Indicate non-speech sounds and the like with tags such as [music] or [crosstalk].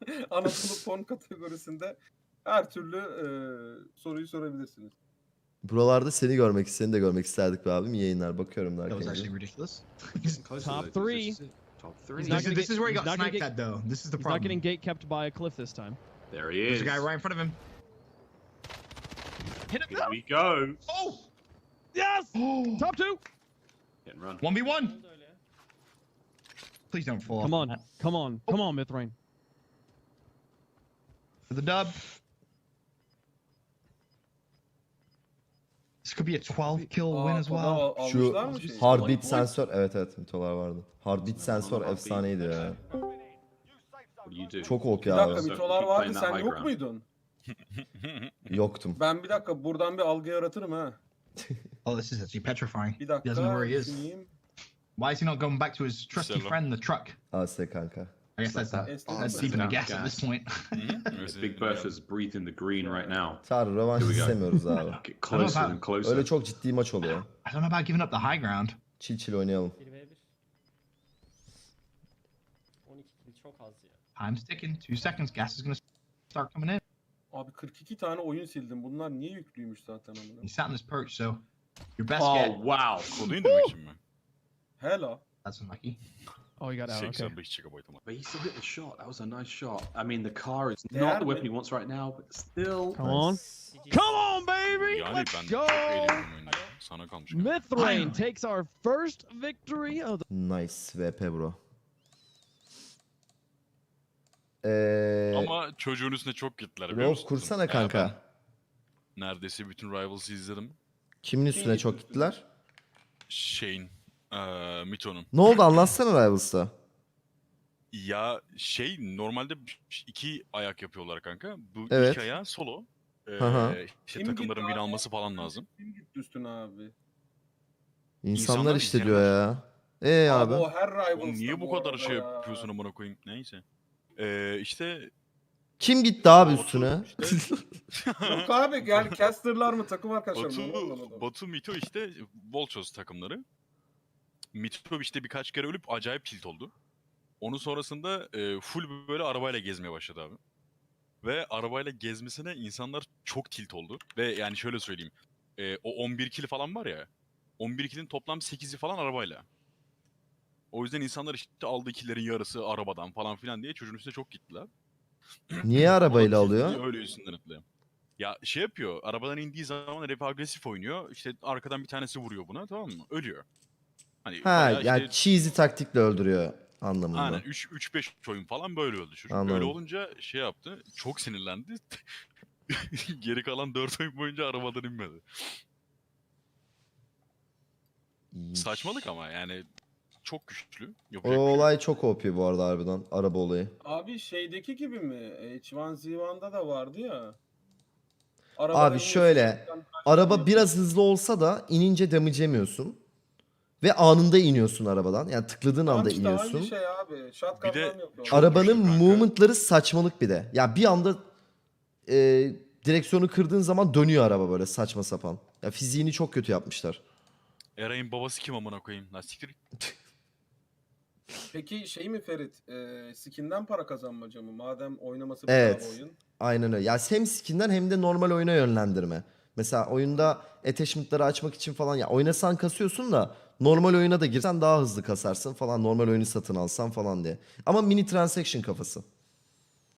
[laughs] Anadolu porn kategorisinde her türlü e, soruyu sorabilirsiniz. Buralarda seni görmek, seni de görmek isterdik be abim. İyi yayınlar. Bakıyorum That was derken. actually ridiculous. Close Top [laughs] to the- three. this is- Top three. He's not This is, gonna this get- is where he he's got not gonna sniped get- at, though. This is the He's not problem. getting gate kept by a cliff this time. There he There's is. a guy right in front of him. Hit him. Here we go. Oh! Yes! [gasps] Top two! Hit and run. 1v1! Please don't fall. Come on. Come on. Come on, Mithrain. For the dub. This could be a 12 kill win Aa, as koda well. al- Şu almışlar mı şeyi? Sensör. Evet evet mitolar vardı. Heartbeat sensör efsaneydi ya. What do you do? Çok ok Bir ya. dakika mitolar vardı sen yok muydun? [laughs] Yoktum. Ben bir dakika buradan bir algı yaratırım ha. [laughs] Oh, this is actually petrifying. Bir He doesn't know dakika where he is. düşüneyim. Why is he not going back to his trusty friend, the truck? AS kanka. I guess that's, that- Esti- that's Esti- even a enough guess at this point. [laughs] This mm-hmm. big Bertha's breathing the green right now. Çağrı rövanş Here we go. istemiyoruz abi. [laughs] Get closer about- and closer. Öyle çok ciddi maç oluyor. I don't know about giving up the high ground. Çil çil oynayalım. 12 kill çok az ya. Time's ticking. Two seconds. Gas is going to start coming in. Abi 42 tane oyun sildim. Bunlar niye yüklüymüş zaten amına? He sat in his perch, so your best Oh get. wow. Kodu indirmek için mi? Hela. That's unlucky. [laughs] Oh, you got out. Okay. 85 GB ama. But he still hit the shot. That was a nice shot. I mean, the car is Değer not the mi? weapon he wants right now, but still. Come on. Come on, baby! Yani Let's go! Sana kalmış. Mithrain takes our first victory of the Nice VP bro. Eee... Ama çocuğun üstüne çok gittiler biliyor musun? kursana kanka. ben neredeyse bütün Rivals'ı izledim. Kimin üstüne çok gittiler? Şeyin, eee Mito'nun. Ne oldu anlatsana Rivals'ta. Ya şey normalde iki ayak yapıyorlar kanka. Bu Evet. iki ayağı solo. Ee, Hı hı. işte Kim takımların gitti win abi? alması falan lazım. Kim gitti üstüne abi? İnsanlar, İnsanlar işte diyor ya. Ee abi. o her Rivals'ta niye bu kadar arada şey ya. yapıyorsun amına koyayım? Neyse. Ee, işte Kim gitti abi Batu üstüne? [laughs] Yok abi gel casterlar mı takım arkadaşlar mı? Onu Batu. Batu Mito işte Volchos takımları. Mito işte birkaç kere ölüp acayip tilt oldu. Onun sonrasında e, full böyle arabayla gezmeye başladı abi. Ve arabayla gezmesine insanlar çok tilt oldu. Ve yani şöyle söyleyeyim. e, o 11 kill falan var ya. 11 kill'in toplam 8'i falan arabayla. O yüzden insanlar işte aldığı killerin yarısı arabadan falan filan diye çocuğun üstüne çok gittiler. [clears throat] Niye arabayla alıyor? Öyle üstünden atlıyor. Ya şey yapıyor, arabadan indiği zaman hep agresif oynuyor. İşte arkadan bir tanesi vuruyor buna tamam mı? Ölüyor. Hani Ha bayağı yani işte, cheesy taktikle öldürüyor anlamında. aynen 3 3 5 oyun falan böyle öldü çocuk. Anladım. Öyle olunca şey yaptı. Çok sinirlendi. [laughs] Geri kalan 4 oyun boyunca arabadan inmedi. İyiymiş. Saçmalık ama yani çok güçlü. O Yapacak bir şey yok. olay çok OP bu arada harbiden. Araba olayı. Abi şeydeki gibi mi? H1Z1'da da vardı ya. Abi şöyle, Araba biraz hızlı olsa da inince damage yemiyorsun. Ve anında iniyorsun arabadan. Yani tıkladığın anda işte iniyorsun. Aynı şey abi. Shotgun'dan Bir de yapıyorlar. çok Arabanın güçlü kanka. movement'ları saçmalık bir de. Ya bir anda e, direksiyonu kırdığın zaman dönüyor araba böyle saçma sapan. Ya fiziğini çok kötü yapmışlar. Eray'ın babası kim amına koyayım? Lan siktir git. [laughs] Peki şey mi Ferit? E, skin'den para kazanmaca mı? Madem oynaması Evet. bedava oyun. Aynen öyle. Ya hem skin'den hem de normal oyuna yönlendirme. Mesela oyunda attachment'ları açmak için falan ya oynasan kasıyorsun da normal oyuna da girsen daha hızlı kasarsın falan. Normal oyunu satın alsan falan diye. Ama mini transaction kafası.